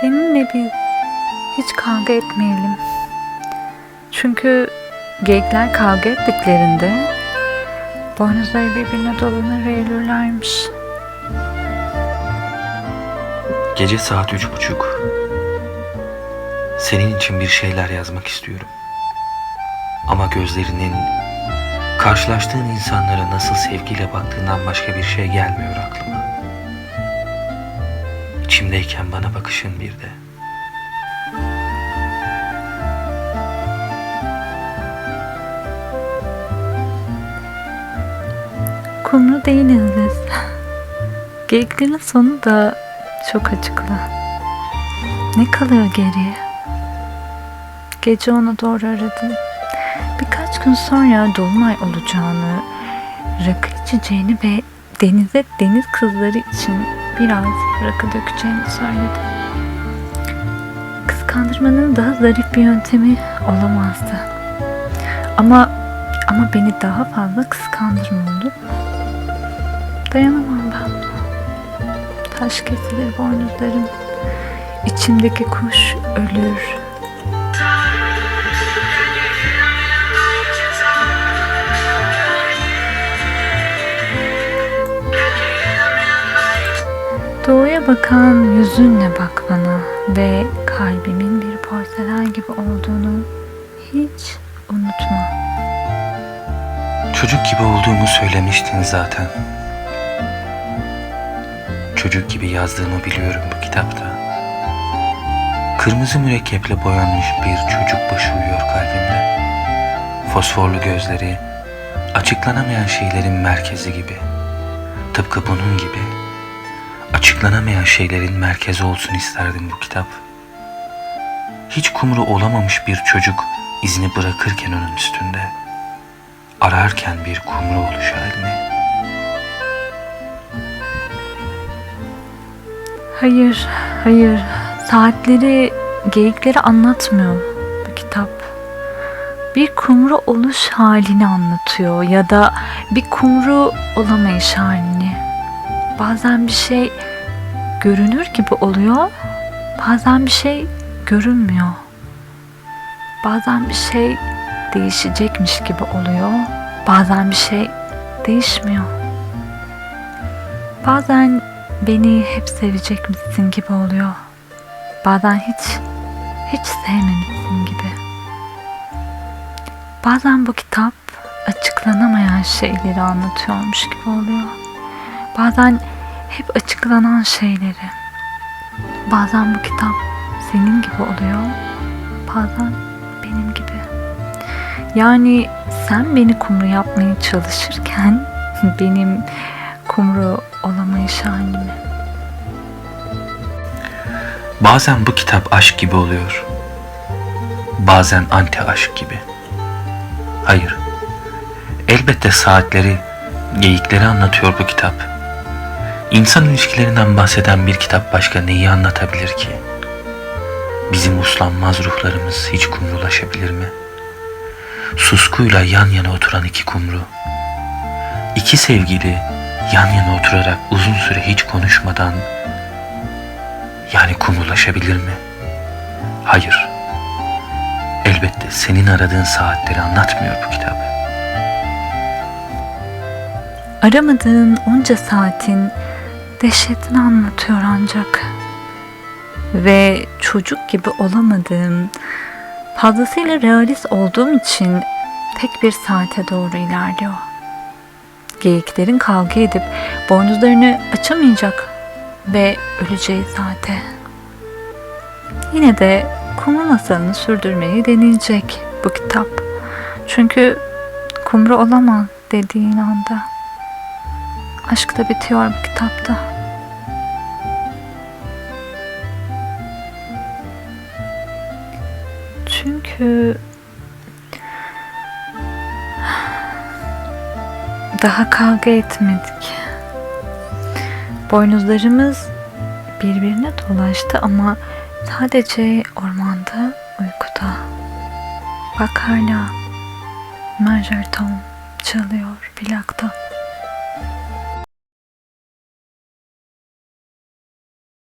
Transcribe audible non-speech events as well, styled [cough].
Seninle biz hiç kavga etmeyelim. Çünkü geyikler kavga ettiklerinde boynuzları birbirine dolanır ve ölürlermiş. Gece saat üç buçuk. Senin için bir şeyler yazmak istiyorum. Ama gözlerinin karşılaştığın insanlara nasıl sevgiyle baktığından başka bir şey gelmiyor aklıma. İçimdeyken bana bakışın bir de. Kumru değiliz biz. Sonu da çok acıklı. Ne kalıyor geriye? Gece ona doğru aradım. Birkaç gün sonra dolunay olacağını, rakı içeceğini ve denize deniz kızları için biraz rakı dökeceğini söyledi. Kıskandırmanın daha zarif bir yöntemi olamazdı. Ama ama beni daha fazla kıskandırma olur. Dayanamam ben. Taş kesilir boynuzlarım. İçimdeki kuş ölür. Doğuya bakan yüzünle bak bana ve kalbimin bir porselen gibi olduğunu hiç unutma. Çocuk gibi olduğumu söylemiştin zaten. Çocuk gibi yazdığımı biliyorum bu kitapta. Kırmızı mürekkeple boyanmış bir çocuk başı uyuyor kalbimde. Fosforlu gözleri, açıklanamayan şeylerin merkezi gibi. Tıpkı bunun gibi. Açıklanamayan şeylerin merkezi olsun isterdim bu kitap. Hiç kumru olamamış bir çocuk izini bırakırken onun üstünde ararken bir kumru oluş halini. Hayır, hayır. Saatleri, geyikleri anlatmıyor bu kitap. Bir kumru oluş halini anlatıyor ya da bir kumru olamayış halini. Bazen bir şey görünür gibi oluyor, bazen bir şey görünmüyor. Bazen bir şey değişecekmiş gibi oluyor, bazen bir şey değişmiyor. Bazen beni hep sevecek misin gibi oluyor. Bazen hiç, hiç sevmemişsin gibi. Bazen bu kitap açıklanamayan şeyleri anlatıyormuş gibi oluyor. Bazen hep açıklanan şeyleri. Bazen bu kitap senin gibi oluyor. Bazen benim gibi. Yani sen beni kumru yapmaya çalışırken [laughs] benim kumru olamayış halimi. Bazen bu kitap aşk gibi oluyor. Bazen anti aşk gibi. Hayır. Elbette saatleri, geyikleri anlatıyor bu kitap. İnsan ilişkilerinden bahseden bir kitap başka neyi anlatabilir ki? Bizim uslanmaz ruhlarımız hiç kumrulaşabilir mi? Suskuyla yan yana oturan iki kumru. İki sevgili yan yana oturarak uzun süre hiç konuşmadan yani kumrulaşabilir mi? Hayır. Elbette senin aradığın saatleri anlatmıyor bu kitap. Aramadığın onca saatin dehşetini anlatıyor ancak. Ve çocuk gibi olamadığım, fazlasıyla realist olduğum için tek bir saate doğru ilerliyor. Geyiklerin kavga edip boynuzlarını açamayacak ve öleceği saate. Yine de kumru masalını sürdürmeyi deneyecek bu kitap. Çünkü kumru olamaz dediğin anda aşk da bitiyor bu kitapta. Çünkü daha kavga etmedik. Boynuzlarımız birbirine dolaştı ama sadece ormanda uykuda. Bak hala Majerton çalıyor plakta.